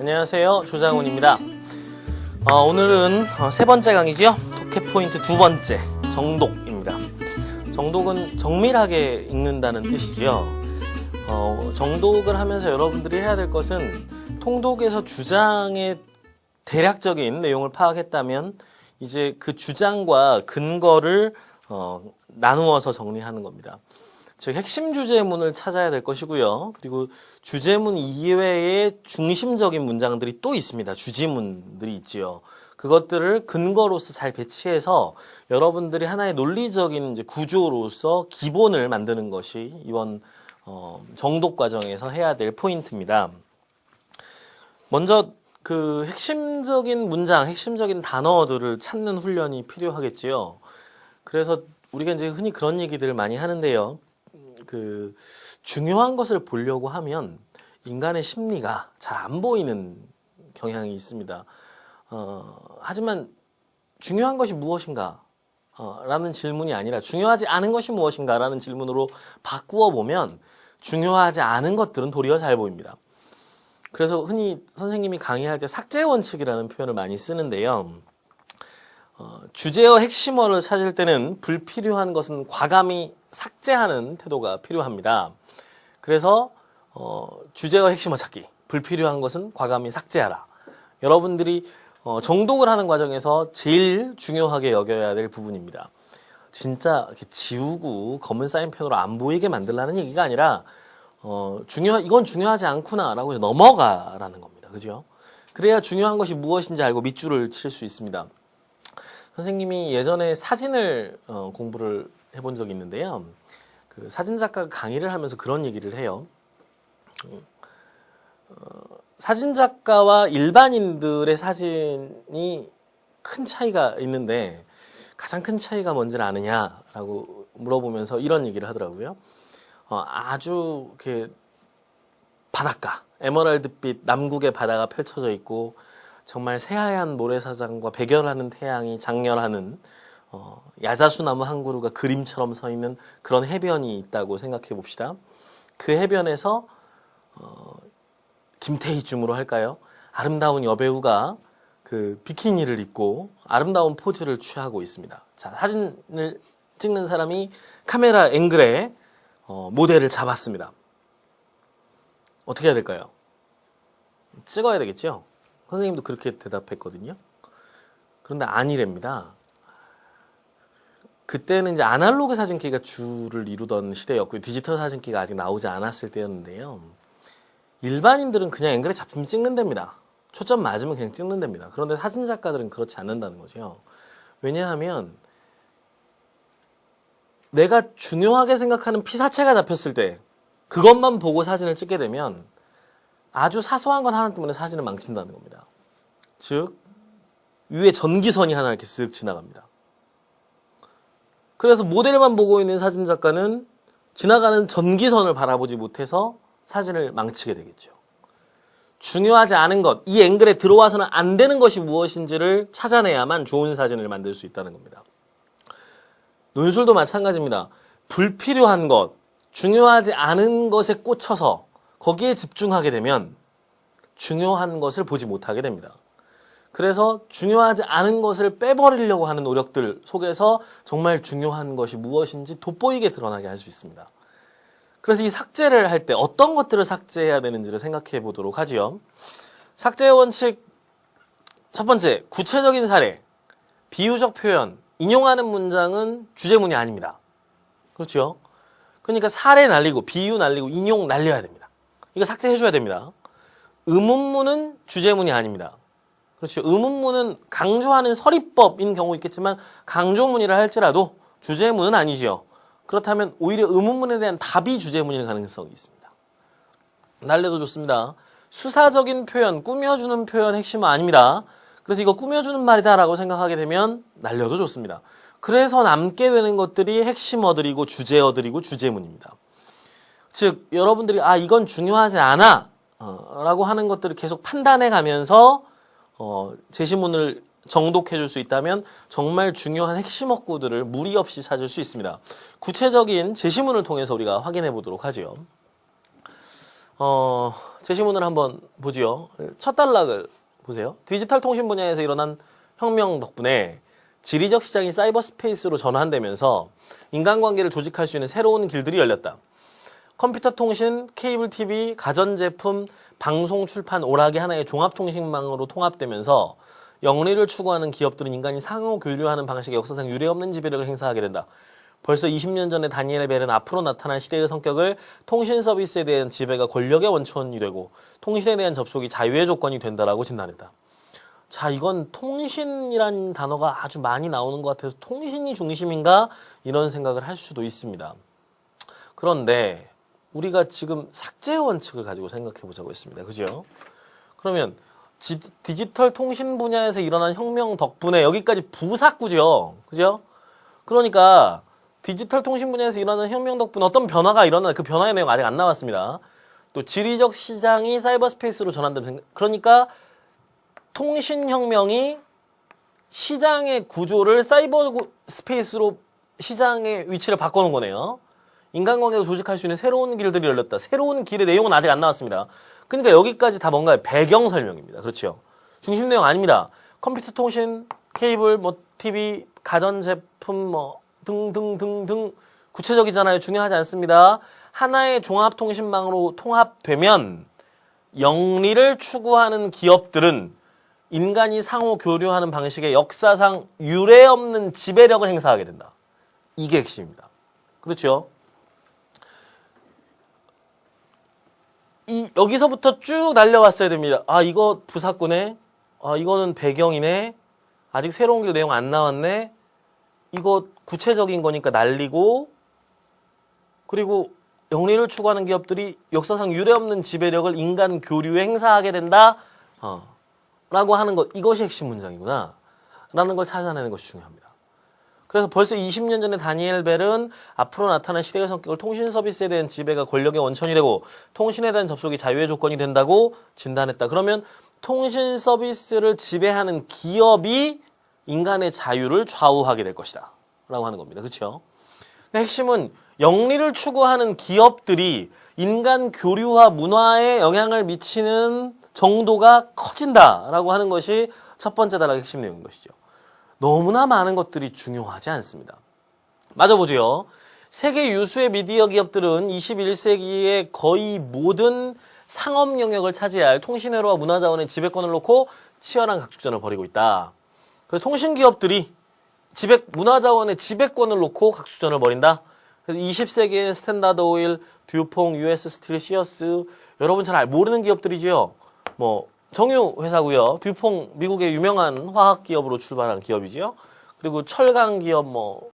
안녕하세요. 조장훈입니다. 어, 오늘은 어, 세 번째 강의죠. 토켓 포인트 두 번째 정독입니다. 정독은 정밀하게 읽는다는 뜻이죠. 어, 정독을 하면서 여러분들이 해야 될 것은 통독에서 주장의 대략적인 내용을 파악했다면 이제 그 주장과 근거를 어, 나누어서 정리하는 겁니다. 즉 핵심 주제문을 찾아야 될 것이고요. 그리고 주제문 이외에 중심적인 문장들이 또 있습니다. 주지문들이 있지요. 그것들을 근거로서 잘 배치해서 여러분들이 하나의 논리적인 구조로서 기본을 만드는 것이 이번 어, 정독 과정에서 해야 될 포인트입니다. 먼저 그 핵심적인 문장, 핵심적인 단어들을 찾는 훈련이 필요하겠지요. 그래서 우리가 이제 흔히 그런 얘기들을 많이 하는데요. 그 중요한 것을 보려고 하면 인간의 심리가 잘 안 보이는 경향이 있습니다. 어, 하지만 중요한 것이 무엇인가? 어, 라는 질문이 아니라 중요하지 않은 것이 무엇인가? 라는 질문으로 바꾸어 보면 중요하지 않은 것들은 도리어 잘 보입니다. 그래서 흔히 선생님이 강의할 때 삭제 원칙이라는 표현을 많이 쓰는데요. 어, 주제어 핵심어를 찾을 때는 불필요한 것은 과감히 삭제하는 태도가 필요합니다. 그래서 어, 주제어 핵심어 찾기 불필요한 것은 과감히 삭제하라. 여러분들이 어, 정독을 하는 과정에서 제일 중요하게 여겨야 될 부분입니다. 진짜 이렇게 지우고 검은 사인펜으로 안 보이게 만들라는 얘기가 아니라 어, 중요 이건 중요하지 않구나라고 해서 넘어가라는 겁니다. 그죠? 그래야 중요한 것이 무엇인지 알고 밑줄을 칠 수 있습니다. 선생님이 예전에 사진을 어, 공부를 해본 적이 있는데요. 그 사진 작가 강의를 하면서 그런 얘기를 해요. 어, 사진 작가와 일반인들의 사진이 큰 차이가 있는데 가장 큰 차이가 뭔지를 아느냐라고 물어보면서 이런 얘기를 하더라고요. 어, 아주 이렇게 바닷가, 에메랄드빛 남국의 바다가 펼쳐져 있고 정말 새하얀 모래사장과 백열하는 태양이 장렬하는 어, 야자수나무 한 그루가 그림처럼 서 있는 그런 해변이 있다고 생각해 봅시다. 그 해변에서 어, 김태희쯤으로 할까요? 아름다운 여배우가 그 비키니를 입고 아름다운 포즈를 취하고 있습니다. 자, 사진을 찍는 사람이 카메라 앵글에 어, 모델을 잡았습니다. 어떻게 해야 될까요? 찍어야 되겠죠? 선생님도 그렇게 대답했거든요. 그런데 아니랍니다. 그때는 이제 아날로그 사진기가 주를 이루던 시대였고 디지털 사진기가 아직 나오지 않았을 때였는데요. 일반인들은 그냥 앵글에 잡히면 찍는 됩니다. 초점 맞으면 그냥 찍는 됩니다. 그런데 사진 작가들은 그렇지 않는다는 거죠. 왜냐하면 내가 중요하게 생각하는 피사체가 잡혔을 때 그것만 보고 사진을 찍게 되면 아주 사소한 건 하나 때문에 사진을 망친다는 겁니다. 즉 위에 전기선이 하나 이렇게 쓱 지나갑니다. 그래서 모델만 보고 있는 사진 작가는 지나가는 전기선을 바라보지 못해서 사진을 망치게 되겠죠. 중요하지 않은 것, 이 앵글에 들어와서는 안 되는 것이 무엇인지를 찾아내야만 좋은 사진을 만들 수 있다는 겁니다. 논술도 마찬가지입니다. 불필요한 것, 중요하지 않은 것에 꽂혀서 거기에 집중하게 되면 중요한 것을 보지 못하게 됩니다. 그래서 중요하지 않은 것을 빼버리려고 하는 노력들 속에서 정말 중요한 것이 무엇인지 돋보이게 드러나게 할 수 있습니다. 그래서 이 삭제를 할 때 어떤 것들을 삭제해야 되는지를 생각해 보도록 하지요. 삭제 원칙 첫 번째, 구체적인 사례, 비유적 표현, 인용하는 문장은 주제문이 아닙니다. 그렇죠? 그러니까 사례 날리고 비유 날리고 인용 날려야 됩니다. 이거 삭제해 줘야 됩니다. 의문문은 주제문이 아닙니다. 그렇죠. 의문문은 강조하는 서리법인 경우 있겠지만 강조문이라 할지라도 주제문은 아니지요. 그렇다면 오히려 의문문에 대한 답이 주제문일 가능성이 있습니다. 날려도 좋습니다. 수사적인 표현, 꾸며주는 표현 핵심은 아닙니다. 그래서 이거 꾸며주는 말이다라고 생각하게 되면 날려도 좋습니다. 그래서 남게 되는 것들이 핵심어들이고 주제어들이고 주제문입니다. 즉 여러분들이 아 이건 중요하지 않아 어, 라고 하는 것들을 계속 판단해 가면서 어, 제시문을 정독해 줄 수 있다면 정말 중요한 핵심 업구들을 무리 없이 찾을 수 있습니다. 구체적인 제시문을 통해서 우리가 확인해 보도록 하죠. 어, 제시문을 한번 보지요. 첫 단락을 보세요. 디지털 통신 분야에서 일어난 혁명 덕분에 지리적 시장이 사이버 스페이스로 전환되면서 인간관계를 조직할 수 있는 새로운 길들이 열렸다. 컴퓨터 통신, 케이블 TV, 가전제품, 방송, 출판, 오락이 하나의 종합통신망으로 통합되면서 영리를 추구하는 기업들은 인간이 상호 교류하는 방식에 역사상 유례없는 지배력을 행사하게 된다. 벌써 20년 전에 다니엘 벨은 앞으로 나타날 시대의 성격을 통신 서비스에 대한 지배가 권력의 원천이 되고 통신에 대한 접속이 자유의 조건이 된다라고 진단했다. 자, 이건 통신이란 단어가 아주 많이 나오는 것 같아서 통신이 중심인가? 이런 생각을 할 수도 있습니다. 그런데 우리가 지금 삭제 원칙을 가지고 생각해 보자고 했습니다. 그죠? 그러면 지- 디지털 통신 분야에서 일어난 혁명 덕분에 여기까지 부삭구죠. 그죠? 그러니까 디지털 통신 분야에서 일어나는 혁명 덕분에 어떤 변화가 일어나 그 변화의 내용 아직 안 나왔습니다. 또 지리적 시장이 사이버 스페이스로 전환되면 그러니까 통신 혁명이 시장의 구조를 사이버 구- 스페이스로 시장의 위치를 바꿔놓은 거네요. 인간관계를 조직할 수 있는 새로운 길들이 열렸다. 새로운 길의 내용은 아직 안 나왔습니다. 그러니까 여기까지 다 뭔가 배경 설명입니다. 그렇죠? 중심 내용 아닙니다. 컴퓨터 통신, 케이블, 뭐 TV, 가전 제품 뭐 등등등등 구체적이잖아요. 중요하지 않습니다. 하나의 종합 통신망으로 통합되면 영리를 추구하는 기업들은 인간이 상호 교류하는 방식에 역사상 유례 없는 지배력을 행사하게 된다. 이게 핵심입니다. 그렇죠? 이 여기서부터 쭉 날려갔어야 됩니다. 아 이거 부사꾼네 아 이거는 배경이네. 아직 새로운 길 내용 안 나왔네. 이거 구체적인 거니까 날리고 그리고 영리를 추구하는 기업들이 역사상 유례없는 지배력을 인간 교류에 행사하게 된다. 어, 라고 하는 것 이것이 핵심 문장이구나. 라는 걸 찾아내는 것이 중요합니다. 그래서 벌써 20년 전에 다니엘 벨은 앞으로 나타날 시대의 성격을 통신 서비스에 대한 지배가 권력의 원천이 되고 통신에 대한 접속이 자유의 조건이 된다고 진단했다. 그러면 통신 서비스를 지배하는 기업이 인간의 자유를 좌우하게 될 것이다. 라고 하는 겁니다. 그렇죠? 핵심은 영리를 추구하는 기업들이 인간 교류와 문화에 영향을 미치는 정도가 커진다라고 하는 것이 첫 번째 단락의 핵심 내용인 것이죠. 너무나 많은 것들이 중요하지 않습니다. 맞아 보죠. 세계 유수의 미디어 기업들은 21세기의 거의 모든 상업 영역을 차지할 통신회로와 문화자원의 지배권을 놓고 치열한 각축전을 벌이고 있다. 그래서 통신 기업들이 지배 문화자원의 지배권을 놓고 각축전을 벌인다. 그래서 20세기의 스탠다드 오일, 듀퐁, US 스틸, 시어스 여러분 잘 알- 모르는 기업들이죠. 뭐 정유 회사고요. 듀퐁 미국의 유명한 화학 기업으로 출발한 기업이지요. 그리고 철강 기업 뭐